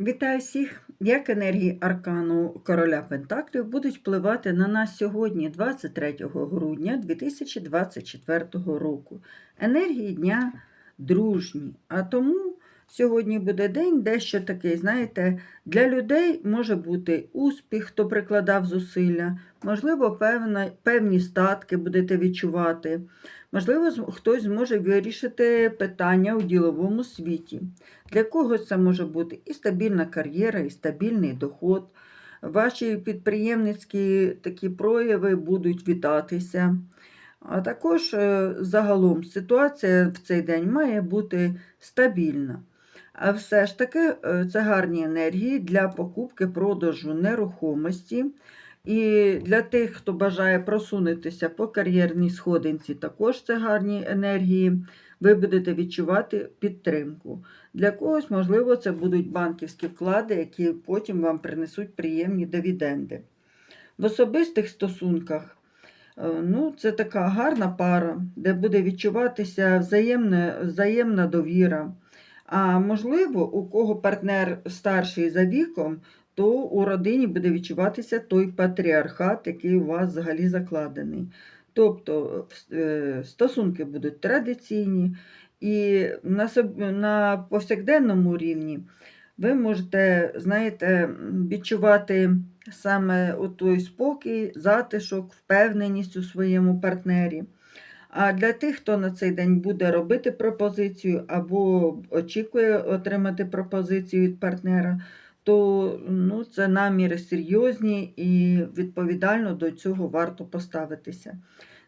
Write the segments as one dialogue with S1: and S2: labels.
S1: Вітаю всіх! Як енергії аркану Короля Пентаклів будуть впливати на нас сьогодні, 23 грудня 2024 року. Енергії дня дружні. А тому сьогодні буде день дещо такий, знаєте, для людей може бути успіх, хто прикладав зусилля, можливо, певна, певні статки будете відчувати. Можливо, хтось зможе вирішити питання у діловому світі. Для когось це може бути і стабільна кар'єра, і стабільний доход. Ваші підприємницькі такі прояви будуть вітатися. А також е, загалом ситуація в цей день має бути стабільна. Все ж таки е, це гарні енергії для покупки продажу нерухомості. І для тих, хто бажає просунутися по кар'єрній сходинці, також це гарні енергії. Ви будете відчувати підтримку. Для когось, можливо, це будуть банківські вклади, які потім вам принесуть приємні дивіденди. В особистих стосунках е, ну, це така гарна пара, де буде відчуватися взаємна, взаємна довіра. А можливо, у кого партнер старший за віком, то у родині буде відчуватися той патріархат, який у вас взагалі закладений. Тобто е, стосунки будуть традиційні, і на, на повсякденному рівні ви можете, знаєте, відчувати саме той спокій, затишок, впевненість у своєму партнері. А для тих, хто на цей день буде робити пропозицію або очікує отримати пропозицію від партнера, то ну, це наміри серйозні і відповідально до цього варто поставитися.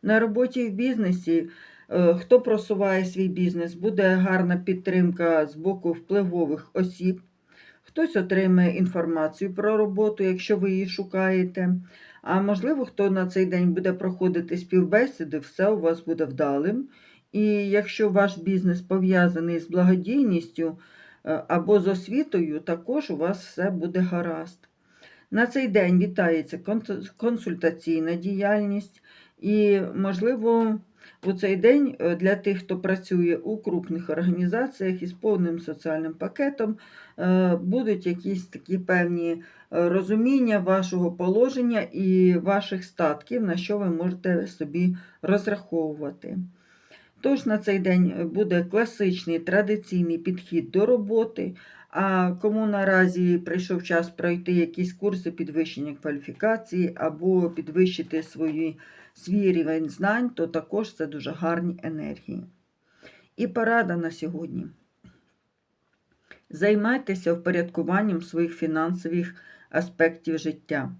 S1: На роботі в бізнесі, е, хто просуває свій бізнес, буде гарна підтримка з боку впливових осіб. Хтось отримає інформацію про роботу, якщо ви її шукаєте. А можливо, хто на цей день буде проходити співбесіди, все у вас буде вдалим. І якщо ваш бізнес пов'язаний з благодійністю е, або з освітою, також у вас все буде гаразд. На цей день вітається консультаційна діяльність, і, можливо, у цей день е, для тих, хто працює у крупних організаціях із повним соціальним пакетом, е, будуть якісь такі певні е, розуміння вашого положення і ваших статків, на що ви можете собі розраховувати. Тож на цей день буде класичний традиційний підхід до роботи. А кому наразі прийшов час пройти якісь курси підвищення кваліфікації або підвищити свої, свій рівень знань, то також це дуже гарні енергії. І порада на сьогодні. Займайтеся впорядкуванням своїх фінансових аспектів життя.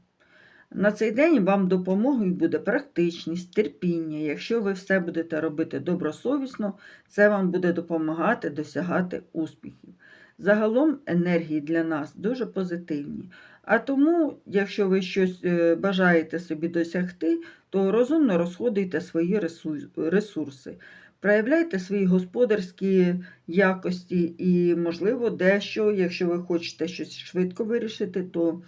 S1: На цей день вам допомогою буде практичність, терпіння. Якщо ви все будете робити добросовісно, це вам буде допомагати досягати успіхів. Загалом енергії для нас дуже позитивні. А тому, якщо ви щось е, бажаєте собі досягти, то розумно розходуйте свої ресурси. Проявляйте свої господарські якості і, можливо, дещо, якщо ви хочете щось швидко вирішити, то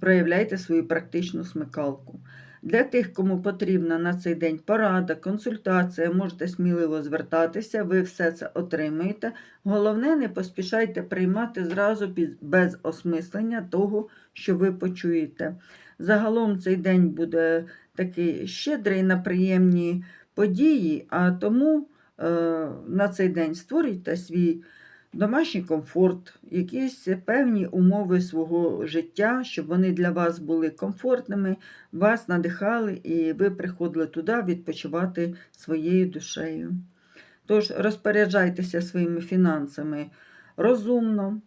S1: проявляйте свою практичну смикалку. Для тих, кому потрібна на цей день порада, консультація, можете сміливо звертатися, ви все це отримаєте. Головне, не поспішайте приймати зразу без осмислення того, що ви почуєте. Загалом цей день буде такий щедрий на приємні події, а тому е, на цей день створюйте свій домашній комфорт, якісь певні умови свого життя, щоб вони для вас були комфортними, вас надихали, і ви приходили туди відпочивати своєю душею. Тож розпоряджайтеся своїми фінансами розумно,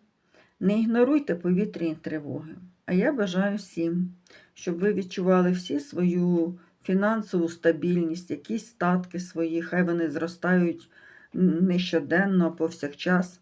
S1: не ігноруйте повітряні тривоги. А я бажаю всім, щоб ви відчували всі свою фінансову стабільність, якісь статки свої, хай вони зростають не щоденно, а повсякчас.